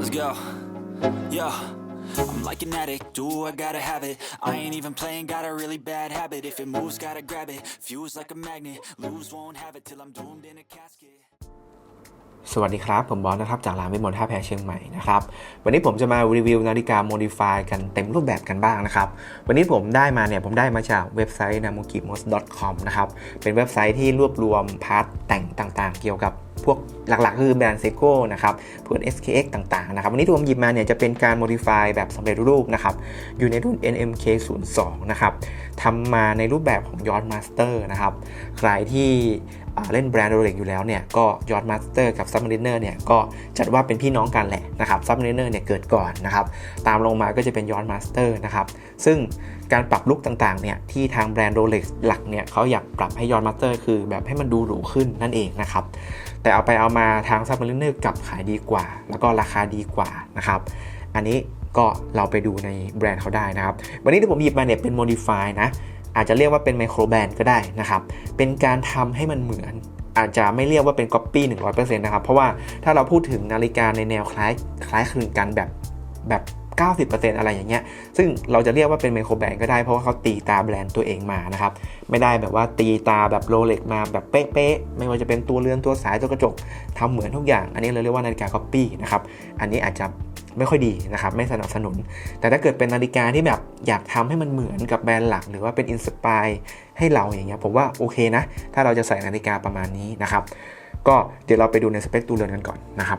Let's go. Yeah. I'm like an addict, do I gotta have it. I ain't even playing, got a really bad habit. If it moves, gotta grab it. Fuse like a magnet, lose, won't have it till I'm doomed in a casket. สวัสดีครับ ผมบอสนะครับ จากร้านวิมลท่าแพเชียงใหม่นะครับ วันนี้ผมจะมารีวิวนาฬิกาโมดิฟายกันเต็มรูปแบบกันบ้างนะครับ วันนี้ผมได้มาเนี่ยผมได้มาจากเว็บไซต์ namukimos.com นะครับ เป็นเว็บไซต์ที่รวบรวมพาร์ทแต่งต่างๆ เกี่ยวกับ พวกหลักๆ คือแบรนด์เซโก้นะครับพวก SKX ต่างๆนะครับวันนี้ที่ผมหยิบมาเนี่ยจะเป็นการโมดิฟายแบบสำเร็จรูปนะครับอยู่ในรุ่น NMK 0 2นะครับทำมาในรูปแบบของยอ r มาสเตอร์นะครับใครที่เล่นแบรนด์โรเล็กอยู่แล้วเนี่ยก็ยอ r มาสเตอร์กับซับมาริเนอร์เนี่ยก็จัดว่าเป็นพี่น้องกันแหละนะครับซับมาริเนอร์เนี่ยเกิดก่อนนะครับตามลงมาก็จะเป็นยอ r มาสเตอร์นะครับซึ่งการปรับลุคต่างๆเนี่ยที่ทางแบรนด์โรเล็กหลักเนี่ยเขาอยากปรับให้ยอ r มาสเตอร์คือแบบให้มันดูหรูขึ้นนั่นเองนะครับ แต่เอาไปเอามาทางซับมาริเนอร์กับขายดีกว่า แล้วก็ราคาดีกว่านะครับ อันนี้ก็เราไปดูในแบรนด์เขาได้นะครับ วันนี้ที่ผมหยิบมาเนี่ยเป็น modify นะ อาจจะเรียกว่าเป็นไมโครแบรนด์ก็ได้นะครับ เป็นการทำให้มันเหมือน อาจจะไม่เรียกว่าเป็น copy 100%นะครับ เพราะว่าถ้าเราพูดถึงนาฬิกาในแนวคล้ายคล้ายคลึงกันแบบแบบ 90%อะไรอย่างเงี้ย ซึ่งเราจะเรียกว่าเป็นไมโครแบรนด์ก็ได้เพราะว่าเขาตีตาแบรนด์ตัวเองมานะครับ ไม่ได้แบบว่าตีตาแบบโรเล็กมาแบบเป๊ะๆ ไม่ว่าจะเป็นตัวเรือนตัวสายตัวกระจกทำเหมือนทุกอย่าง อันนี้เราเรียกว่านาฬิกา copy นะครับ อันนี้อาจจะไม่ค่อยดีนะครับไม่สนับสนุน แต่ถ้าเกิดเป็นนาฬิกาที่แบบอยากทำให้มันเหมือนกับแบรนด์หลัก หรือว่าเป็นอินสปายให้เราอย่างเงี้ยผมว่าโอเคนะ ถ้าเราจะใส่นาฬิกาประมาณนี้นะครับก็เดี๋ยวเราไปดูในสเปคตัวเรือนกันก่อนนะครับ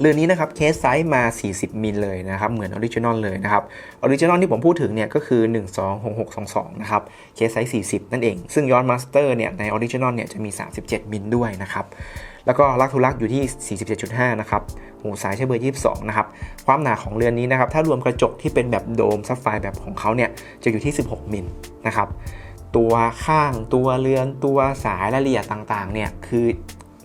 เรือนนี้นะครับเคสไซส์มา 40 มิลเลยนะครับ เหมือนออริจินอลเลยนะครับออริจินอลที่ผมพูดถึงเนี่ยก็คือ 126622 นะครับเคสไซส์ 40 นั่นเอง ซึ่งย้อนมาสเตอร์เนี่ยในออริจินอลเนี่ยจะมี 37 มิลด้วยนะครับแล้วก็ลักทุลักอยู่ที่ 47.5 นะครับ หูสายใช้เบอร์ 22 นะครับ ความหนาของเรือนนี้นะครับ ถ้ารวมกระจกที่เป็นแบบโดมซับไฟแบบของเขาเนี่ย จะอยู่ที่ 16 มิลนะครับ ตัวข้าง ตัวเรือน ตัวสายรายละเอียดต่างๆ เนี่ย คือ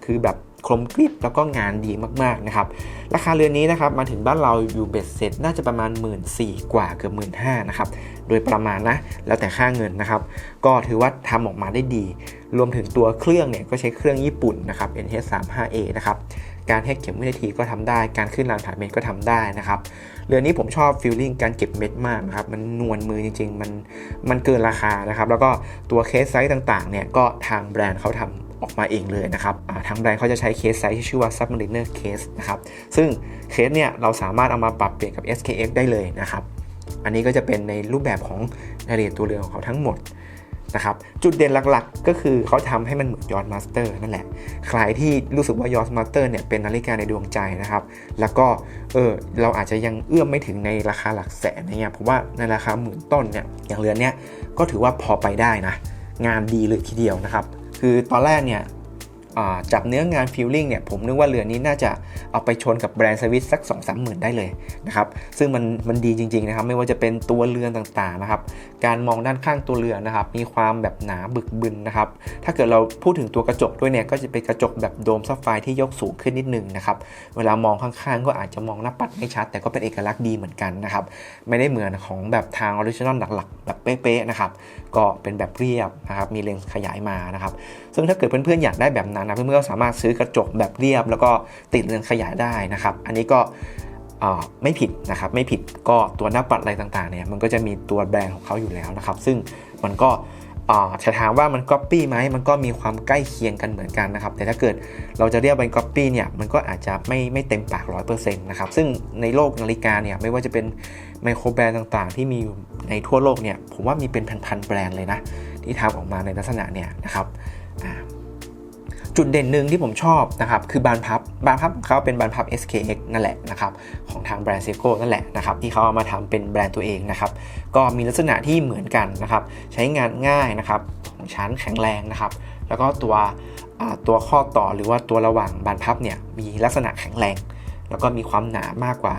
คือแบบ คมกริบแล้วก็งานดีมากๆนะครับราคาเรือนนี้นะครับมาถึงบ้านเราอยู่เบ็ดเสร็จน่าจะประมาณ 1 4ื่นกว่าเกือบหมื่นห้านะครับโดยประมาณนะแล้วแต่ค่าเงินนะครับก็ถือว่าทำออกมาได้ดี รวมถึงตัวเครื่องเนี่ยก็ใช้เครื่องญี่ปุ่นนะครับ NH35A นะครับการแฮกเข็มวินาทีก็ทำได้ การขึ้นลานผ่านเม็ดก็ทำได้นะครับ เรือนนี้ผมชอบฟีลลิ่งการเก็บเม็ดมากนะครับ มันนวลมือจริง ๆ มันมันเกินราคานะครับ แล้วก็ตัวเคสไซส์ต่างๆ เนี่ยก็ทางแบรนด์เขาทำ ออกมาเองเลยนะครับทางแบรนด์เขาจะใช้เคสไซส์ที่ชื่อว่า Submariner Case นะครับ ซึ่งเคสเนี่ยเราสามารถเอามาปรับเปลี่ยนกับ SKX ได้เลยนะครับ อันนี้ก็จะเป็นในรูปแบบของรายละเอียดตัวเรือนของเขาทั้งหมดนะครับ จุดเด่นหลักๆ ก็คือเขาทำให้มันเหมือนยอ r มาสเตอร์นั่นแหละ ใครที่รู้สึกว่ายอ r มาสเตอร์เนี่ยเป็นนาฬิกาในดวงใจนะครับ แล้วก็เออเราอาจจะยังเอื้อมไม่ถึงในราคาหลักแสนเนี่ยผมว่าในราคาหมื่นต้นเนี่ยอย่างเรือนเนี้ยก็ถือว่าพอไปได้นะ งานดีเลยทีเดียวนะครับ คือตอนแรกเนี่ย อ่าจับเนื้องานฟิลลิ่งเนี่ยผมนึกว่าเรือนนี้น่าจะเอาไปชนกับแบรนด์สวิตสัก2 3 0 0 0 0ได้เลยนะครับซึ่งมันมันดีจริงๆนะครับไม่ว่าจะเป็นตัวเรือนต่างๆนะครับการมองด้านข้างตัวเรือนนะครับมีความแบบหนาบึกบึนนะครับถ้าเกิดเราพูดถึงตัวกระจกด้วยเนี่ยก็จะเป็นกระจกแบบโดมซับไฟที่ยกสูงขึ้นนิดนึงนะครับเวลามองข้างๆ ก็อาจจะมองหน้าปัดไม่ชัด แต่ก็เป็นเอกลักษณ์ดีเหมือนกันนะครับไม่ได้เหมือนของแบบทางออริจินอลหลักๆแบบเป๊ะๆนะครับก็เป็นแบบเรียบนะครับมีเลนส์ขยายมานะครับซึ่งถ้าเกิดเพื่อนๆอยากได้แบบนั้นนะเพื่อนๆก็สามารถซื้อกระจกแบบเรียบ แล้วก็ติดเลนส์ขยายได้นะครับ อันนี้ก็ไม่ผิดนะครับไม่ผิดก็ตัวหน้าปัดอะไรต่างๆเนี่ยมันก็จะมีตัวแบรนด์ของเขาอยู่แล้วนะครับ ซึ่งมันก็จะถามว่ามันก๊อปปี้ไหมมันก็มีความใกล้เคียงกันเหมือนกันนะครับ แต่ถ้าเกิดเราจะเรียกเป็นก๊อปปี้เนี่ยมันก็อาจจะไม่ไม่เต็มปาก 100%นะครับ ซึ่งในโลกนาฬิกาเนี่ยไม่ว่าจะเป็นไมโครแบรนด์ต่างๆ ที่มีอยู่ในทั่วโลกเนี่ยผมว่ามีเป็นพันๆแบรนด์เลยนะ ที่ทำออกมาในลักษณะเนี่ยนะครับ จุดเด่นหนึ่งที่ผมชอบนะครับคือบานพับบานพับเขาเป็นบานพับ SKX นั่นแหละนะครับของทางแบรนด์เซโก้นั่นแหละนะครับที่เขาเอามาทำเป็นแบรนด์ตัวเองนะครับก็มีลักษณะที่เหมือนกันนะครับใช้งานง่ายนะครับของชั้นแข็งแรงนะครับแล้วก็ตัวตัวข้อต่อหรือว่าตัวระหว่างบานพับเนี่ยมีลักษณะแข็งแรง แล้วก็มีความหนามากกว่า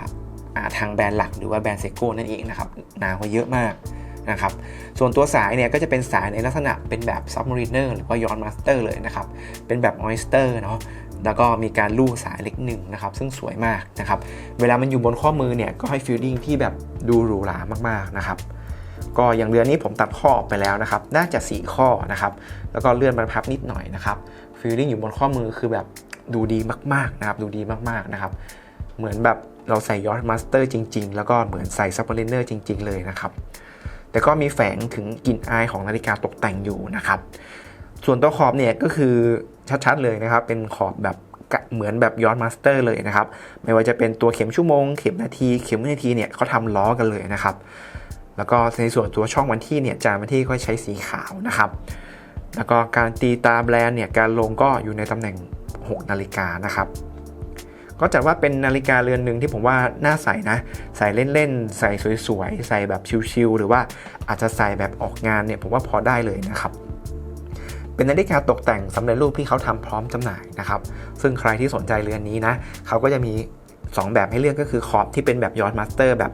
อ่าทางแบรนด์หลักหรือว่าแบรนด์เซโก้นั่นเองนะครับหนากว่าเยอะมาก นะครับส่วนตัวสายเนี่ยก็จะเป็นสายในลักษณะเป็นแบบ Submariner หรือว่า Yacht Master เลยนะครับเป็นแบบ Oyster เนาะแล้วก็มีการลู่สายเล็กหนึ่งนะครับซึ่งสวยมากนะครับเวลามันอยู่บนข้อมือเนี่ยก็ให้ฟีลลิ่งที่แบบดูหรูหรามากๆนะครับก็อย่างเรือนนี้ผมตัดข้อออกไปแล้วนะครับ น่าจะ 4 ข้อนะครับ แล้วก็เลื่อนบรรพับนิดหน่อยนะครับฟีลลิ่งอยู่บนข้อมือคือแบบดูดีมากๆนะครับ ดูดีมากๆนะครับ เหมือนแบบเราใส่ยอ d มาสเตอร์จริง ๆ แล้วก็เหมือนใส่ซับ m a ร i เนอร์จริง ๆ เลยนะครับ แต่ก็มีแฝงถึงกลิ่นอายของนาฬิกาตกแต่งอยู่นะครับ ส่วนตัวขอบเนี่ยก็คือชัดๆเลยนะครับ เป็นขอบแบบเหมือนแบบย้อ d มาสเตอร์เลยนะครับ ไม่ว่าจะเป็นตัวเข็มชั่วโมง เข็มนาที เข็มวินาทีเนี่ยเขาทำล้อกันเลยนะครับ แล้วก็ในส่วนตัวช่องวันที่เนี่ยจานวันที่ก็ใช้สีขาวนะครับ แล้วก็การตีตาแบรนด์เนี่ยการลงก็อยู่ในตำแหน่ง 6 นาฬิกานะครับ ก็จัดว่าเป็นนาฬิกาเรือนหนึ่งที่ผมว่าน่าใส่นะ ใส่เล่นๆ ใส่สวยๆ ใส่แบบชิลๆ หรือว่าอาจจะใส่แบบออกงานเนี่ยผมว่าพอได้เลยนะครับเป็นนาฬิกาตกแต่งสำเร็จรูปที่เขาทำพร้อมจำหน่ายนะครับ ซึ่งใครที่สนใจเรือนนี้นะเขาก็จะมี 2 แบบให้เลือกก็คือขอบที่เป็นแบบยอ d มาสเตอร์แบบ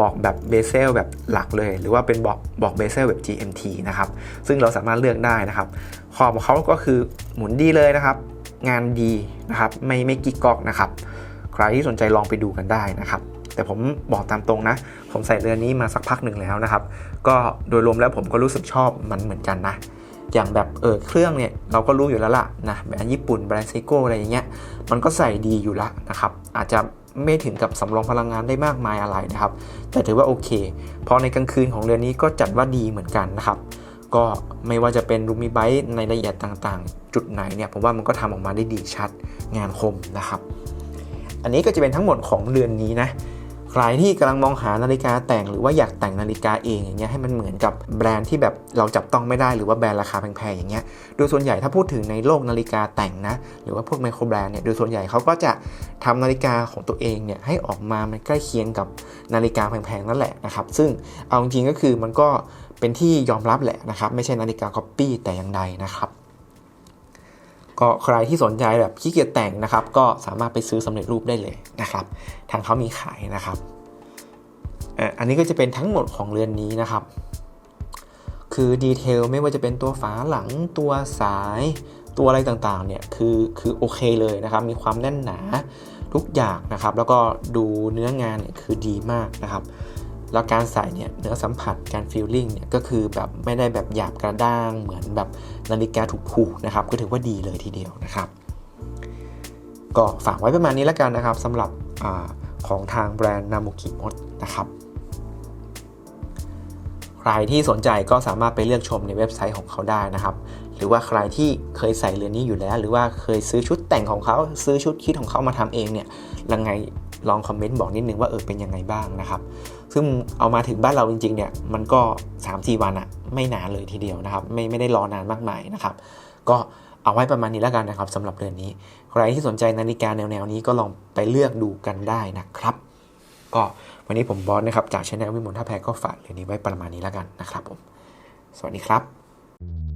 บอกแบบเบเซลแบบหลักเลย หรือว่าเป็นบอกบอกเบเซลแบบ GMT นะครับ ซึ่งเราสามารถเลือกได้นะครับ ขอบของเขาก็คือหมุนดีเลยนะครับ งานดีนะครับไม่ไม่กิ๊กก๊อกนะครับใครที่สนใจลองไปดูกันได้นะครับแต่ผมบอกตามตรงนะ ผมใส่เรือนนี้มาสักพักหนึ่งแล้วนะครับ ก็โดยรวมแล้วผมก็รู้สึกชอบมันเหมือนกันนะ อย่างแบบเออเครื่องเนี่ยเราก็รู้อยู่แล้วล่ะนะแบรนด์ญี่ปุ่นแบรนด์ไซโก้อะไรอย่างเงี้ยมันก็ใส่ดีอยู่ละนะครับ อาจจะไม่ถึงกับสำรองพลังงานได้มากมายอะไรนะครับ แต่ถือว่าโอเค พอในกลางคืนของเรือนนี้ก็จัดว่าดีเหมือนกันนะครับ ก็ไม่ว่าจะเป็นรูมิไบต์ในรายละเอียดต่าง จุดไหนเนี่ยผมว่ามันก็ทำออกมาได้ดีชัดงานคมนะครับ อันนี้ก็จะเป็นทั้งหมดของเรือนนี้นะใครที่กำลังมองหานาฬิกาแต่งหรือว่าอยากแต่งนาฬิกาเองอย่างเงี้ยให้มันเหมือนกับแบรนด์ที่แบบเราจับต้องไม่ได้หรือว่าแบรนด์ราคาแพงๆอย่างเงี้ยโดยส่วนใหญ่ถ้าพูดถึงในโลกนาฬิกาแต่งนะหรือว่าพวกไมโครแบรนด์เนี่ยโดยส่วนใหญ่เขาก็จะทำนาฬิกาของตัวเองเนี่ยให้ออกมามันใกล้เคียงกับนาฬิกาแพงๆนั่นแหละนะครับซึ่งเอาจริงๆก็คือมันก็เป็นที่ยอมรับแหละนะครับไม่ใช่นาฬิกาก๊อปปี้แต่อย่างใดนะครับ ก็ใครที่สนใจแบบขี้เกียจแต่งนะครับ ก็สามารถไปซื้อสำเร็จรูปได้เลยนะครับ ทางเขามีขายนะครับ อันนี้ก็จะเป็นทั้งหมดของเรือนนี้นะครับ คือดีเทลไม่ว่าจะเป็นตัวฝาหลังตัวสายตัวอะไรต่างๆเนี่ยคือคือโอเคเลยนะครับ มีความแน่นหนาทุกอย่างนะครับ แล้วก็ดูเนื้องานเนี่ยคือดีมากนะครับ แล้วการใส่เนี่ยเนื้อสัมผัสการฟีลลิ่งเนี่ยก็คือแบบไม่ได้แบบหยาบกระด้างเหมือนแบบนาฬิกาถูกๆนะครับก็ถือว่าดีเลยทีเดียวนะครับ ก็ฝากไว้ประมาณนี้แล้วกันนะครับสำหรับอของทางแบรนด์นามุกิมดนะครับใครที่สนใจก็สามารถไปเลือกชมในเว็บไซต์ของเขาได้นะครับ หรือว่าใครที่เคยใส่เรือนนี้อยู่แล้ว หรือว่าเคยซื้อชุดแต่งของเขาซื้อชุดคิดของเขามาทำเองเนี่ยยังไง ลองคอมเมนต์บอกนิดนึงว่าเออเป็นยังไงบ้างนะครับ ซึ่งเอามาถึงบ้านเราจริงๆเนี่ยมันก็ 3-4 วันอะไม่นานเลยทีเดียวนะครับ ไม่ไม่ได้รอนานมากมายนะครับ ก็เอาไว้ประมาณนี้แล้วกันนะครับสำหรับเรือนนี้ ใครที่สนใจนาฬิกาแนวๆนี้ก็ลองไปเลือกดูกันได้นะครับ ก็วันนี้ผมบอสนะครับจากช anel วิมลท่าแพก็ฝากเรือนนี้ไว้ประมาณนี้แล้วกันนะครับผม สวัสดีครับ